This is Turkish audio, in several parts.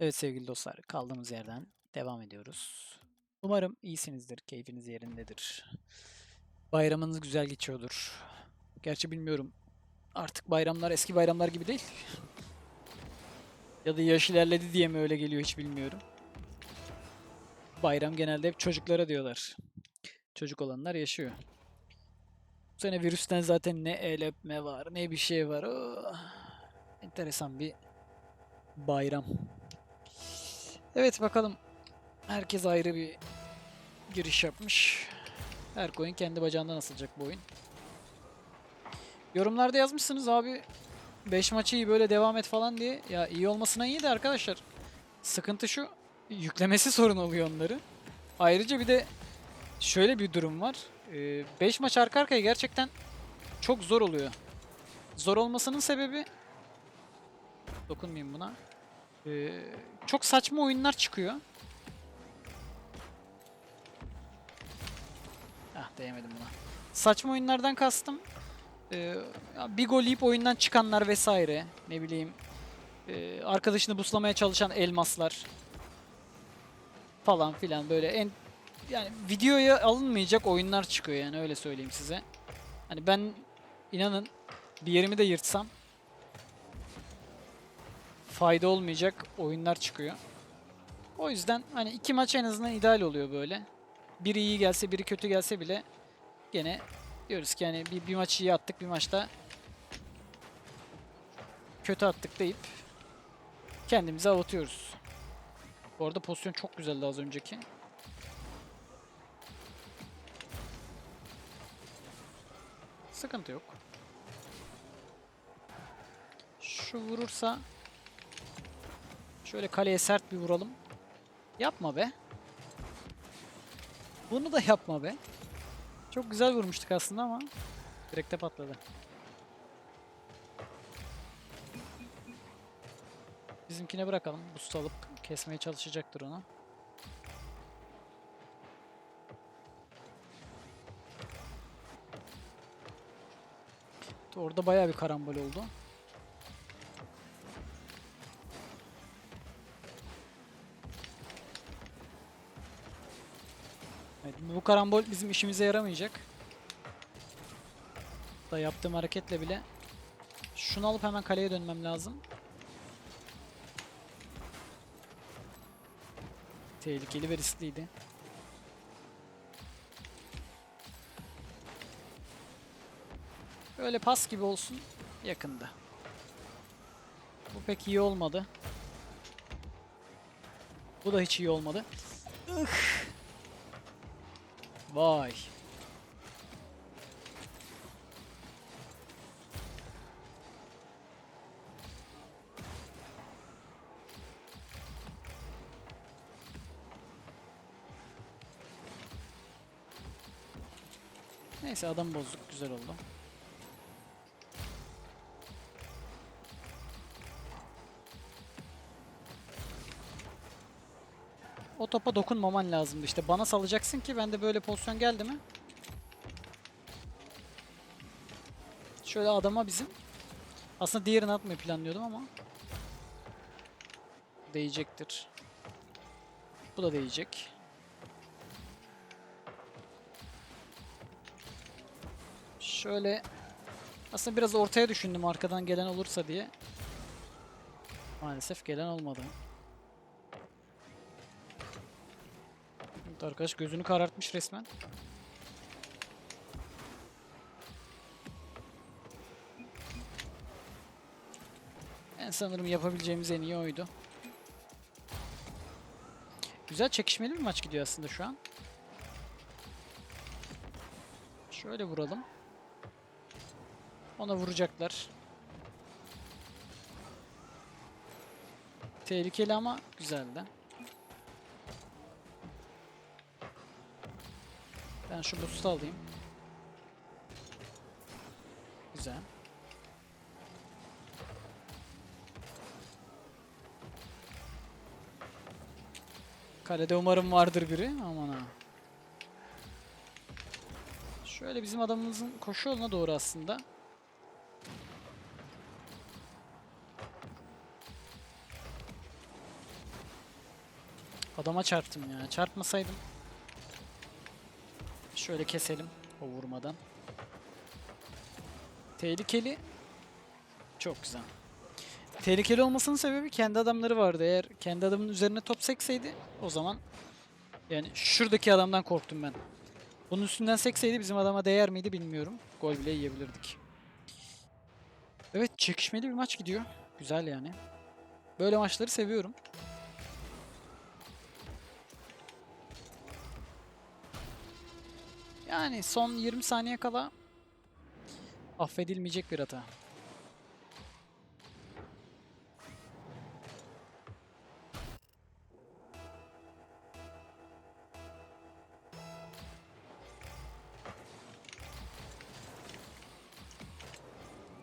Evet sevgili dostlar, kaldığımız yerden devam ediyoruz. Umarım iyisinizdir, keyfiniz yerindedir. Bayramınız güzel geçiyordur. Gerçi bilmiyorum. Artık bayramlar eski bayramlar gibi değil. Ya da yaş ilerledi diye mi öyle geliyor hiç bilmiyorum. Bayram genelde hep çocuklara diyorlar. Çocuk olanlar yaşıyor. Bu sene virüsten zaten ne el öpme var, ne bir şey var. Oh, enteresan bir bayram. Evet bakalım. Herkes ayrı bir giriş yapmış. Her coin kendi bacağından asılacak bu oyun. Yorumlarda yazmışsınız abi 5 maçı iyi böyle devam et falan diye. Ya iyi olmasına iyi de arkadaşlar. Sıkıntı şu. Yüklemesi sorun oluyor onları. Ayrıca bir de şöyle bir durum var. 5 maç arka arkaya gerçekten çok zor oluyor. Zor olmasının sebebi dokunmayayım buna. Ee, çok saçma oyunlar çıkıyor. Ah değemedim buna. Saçma oyunlardan kastım. ee, bir gol yiyip oyundan çıkanlar vesaire. Ne bileyim. ee, arkadaşını buslamaya çalışan elmaslar. Falan filan böyle en yani videoya alınmayacak oyunlar çıkıyor yani öyle söyleyeyim size. Hani ben inanın bir yerimi de yırtsam fayda olmayacak oyunlar çıkıyor. O yüzden hani iki maç en azından ideal oluyor böyle. Biri iyi gelse biri kötü gelse bile gene diyoruz ki yani bir, bir maç iyi attık bir maçta kötü attık deyip kendimizi avutuyoruz. Bu arada pozisyon çok güzeldi az önceki. Sıkıntı yok. Şu vurursa Şöyle kaleye sert bir vuralım. Yapma be. Bunu da yapma be. Çok güzel vurmuştuk aslında ama direkte patladı. Bizimkine bırakalım. Boost alıp kesmeye çalışacaktır onu. Orada bayağı bir karambol oldu. Evet, bu karambol bizim işimize yaramayacak. Da yaptığım hareketle bile şunu alıp hemen kaleye dönmem lazım. Tehlikeli ve riskliydi. Böyle pas gibi olsun yakında. Bu pek iyi olmadı. Bu da hiç iyi olmadı. Ih. Vay. Neyse adam bozduk güzel oldu. O topa dokunmaman lazımdı işte. Bana salacaksın ki ben de böyle pozisyon geldi mi? Şöyle adama bizim. Aslında diğerini atmayı planlıyordum ama. Değecektir. Bu da değecek. Şöyle aslında biraz ortaya düşündüm arkadan gelen olursa diye. Maalesef gelen olmadı. Arkadaş gözünü karartmış resmen. Ben sanırım yapabileceğimiz en iyi oydu. Güzel çekişmeli bir maç gidiyor aslında şu an. Şöyle vuralım. Ona vuracaklar. Tehlikeli ama güzeldi. Ben şu boost'u alayım. Güzel. Kalede umarım vardır biri. Aman ha. Şöyle bizim adamımızın koşu yoluna doğru aslında. Adama çarptım ya. Çarpmasaydım. Şöyle keselim o vurmadan. Tehlikeli. Çok güzel. Tehlikeli olmasının sebebi kendi adamları vardı. Eğer kendi adamın üzerine top sekseydi o zaman yani şuradaki adamdan korktum ben. Bunun üstünden sekseydi bizim adama değer miydi bilmiyorum. Gol bile yiyebilirdik. Evet çekişmeli bir maç gidiyor. Güzel yani. Böyle maçları seviyorum. Yani son 20 saniye kala affedilmeyecek bir hata.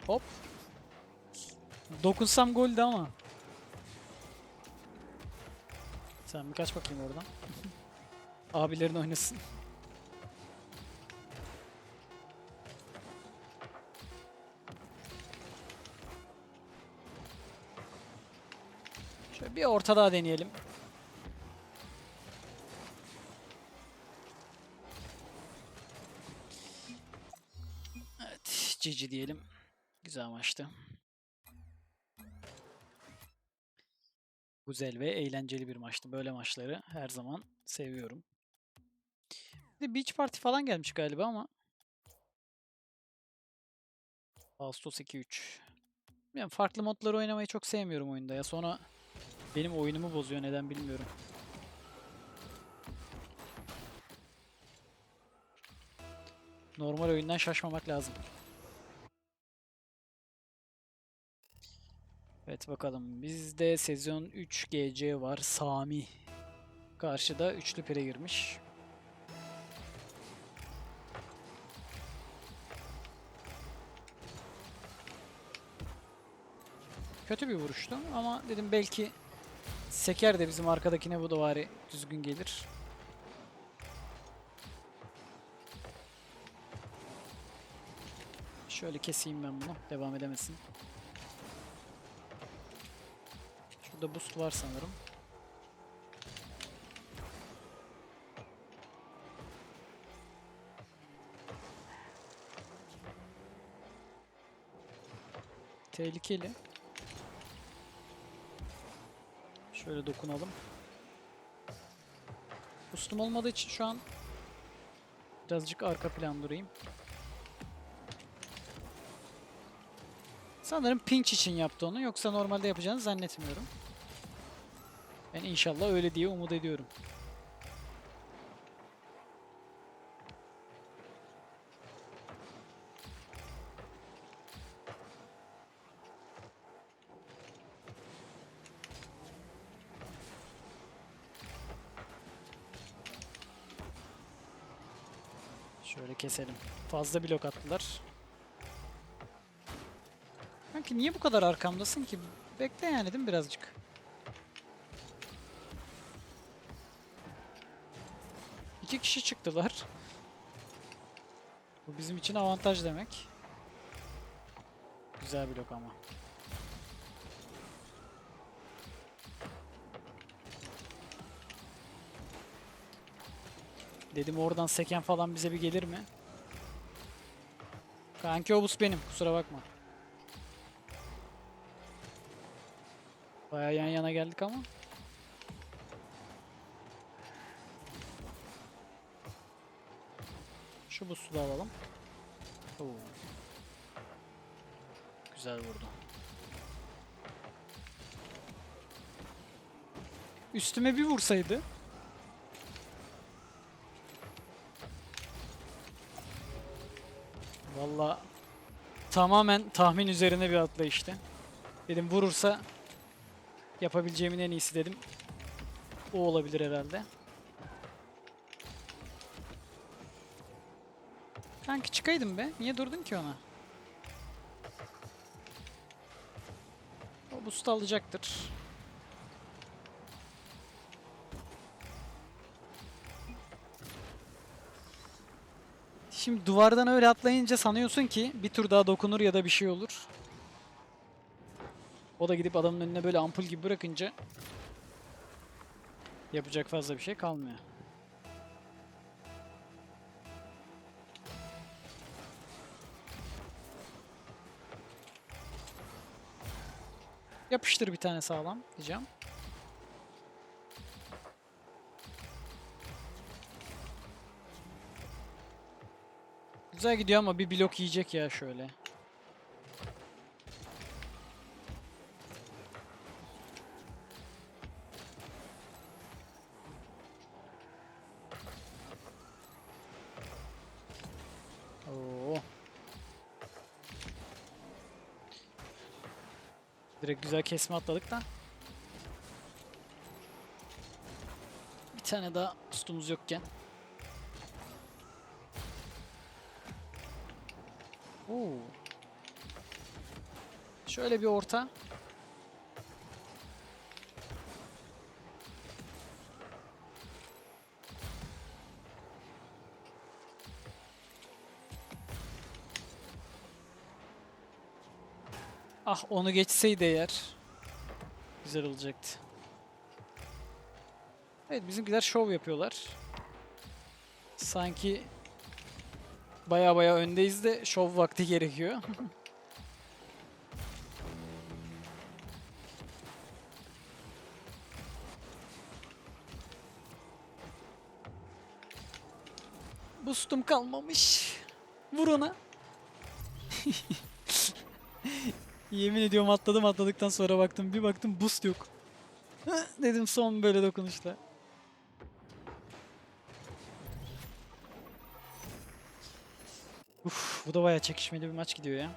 Hop. Dokunsam goldü ama. Sen bir kaç bakayım oradan. Abilerin oynasın. Bir orta daha deneyelim. Evet, GG diyelim. Güzel maçtı. Güzel ve eğlenceli bir maçtı. Böyle maçları her zaman seviyorum. Bir Beach Party falan gelmiş galiba ama. Ağustos 2-3. Yani farklı modları oynamayı çok sevmiyorum oyunda ya. Sonra benim oyunumu bozuyor neden bilmiyorum. Normal oyundan şaşmamak lazım. Evet bakalım. Bizde sezon 3 GC var. Sami. Karşıda üçlü pire girmiş. Kötü bir vuruştu ama dedim belki seker de bizim arkadakine bu da bari düzgün gelir. Şöyle keseyim ben bunu. Devam edemesin. Şurada boost var sanırım. Tehlikeli. Şöyle dokunalım. Boostum olmadığı için şu an birazcık arka plan durayım. Sanırım pinch için yaptı onu. Yoksa normalde yapacağını zannetmiyorum. Ben inşallah öyle diye umut ediyorum. Şöyle keselim. Fazla blok attılar. Kanki niye bu kadar arkamdasın ki? Bekle yani değil mi birazcık? İki kişi çıktılar. Bu bizim için avantaj demek. Güzel blok ama. Dedim oradan seken falan bize bir gelir mi? Kanki obus benim kusura bakma. Baya yan yana geldik ama. Şu boost'u da alalım. Oo. Güzel vurdu. Üstüme bir vursaydı. Valla tamamen tahmin üzerine bir atlayıştı. Dedim vurursa yapabileceğimin en iyisi dedim. O olabilir herhalde. Kanki çıkaydın be. Niye durdun ki ona? O boost alacaktır. Şimdi duvardan öyle atlayınca sanıyorsun ki bir tur daha dokunur ya da bir şey olur. O da gidip adamın önüne böyle ampul gibi bırakınca Yapacak fazla bir şey kalmıyor. Yapıştır bir tane sağlam diyeceğim. Güzel gidiyor ama bir blok yiyecek ya şöyle. Oo. Direkt güzel kesme atladık da. Bir tane daha ustumuz yokken. Oo. Şöyle bir orta. Ah onu geçseydi eğer. Güzel olacaktı. Evet bizimkiler şov yapıyorlar. Sanki baya baya öndeyiz de şov vakti gerekiyor. Boostum kalmamış. Vur ona. Yemin ediyorum atladım atladıktan sonra baktım bir baktım boost yok. Dedim son böyle dokunuşta. Bu da bayağı çekişmeli bir maç gidiyor ya.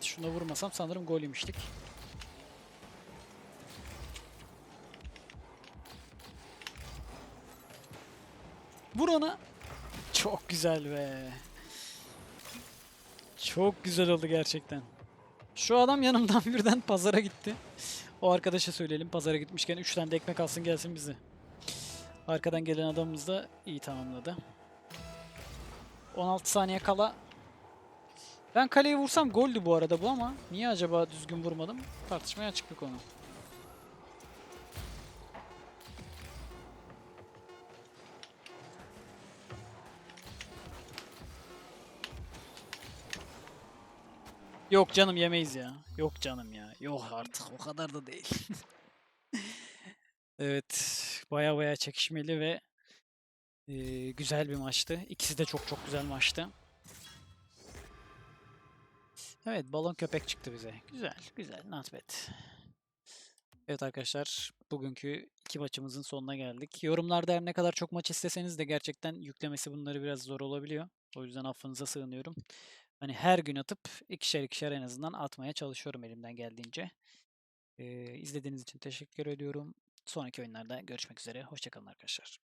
Şuna vurmasam sanırım gol yemiştik. Vur. Çok güzel be. Çok güzel oldu gerçekten. Şu adam yanımdan birden pazara gitti. O arkadaşa söyleyelim pazara gitmişken 3 tane de ekmek alsın gelsin bize. Arkadan gelen adamımız da iyi tamamladı. 16 saniye kala ben kaleye vursam goldü bu arada bu ama niye acaba düzgün vurmadım? Tartışmaya açık bir konu. Yok canım yemeyiz ya. Yok canım ya. Yok artık o kadar da değil. evet baya baya çekişmeli ve eee, güzel bir maçtı. İkisi de çok çok güzel maçtı. Evet balon köpek çıktı bize. Güzel güzel not bad. Evet arkadaşlar bugünkü iki maçımızın sonuna geldik. Yorumlarda her ne kadar çok maç isteseniz de gerçekten yüklemesi bunları biraz zor olabiliyor. O yüzden affınıza sığınıyorum. Hani her gün atıp ikişer ikişer en azından atmaya çalışıyorum elimden geldiğince. Ee, izlediğiniz için teşekkür ediyorum. Sonraki oyunlarda görüşmek üzere. Hoşçakalın arkadaşlar.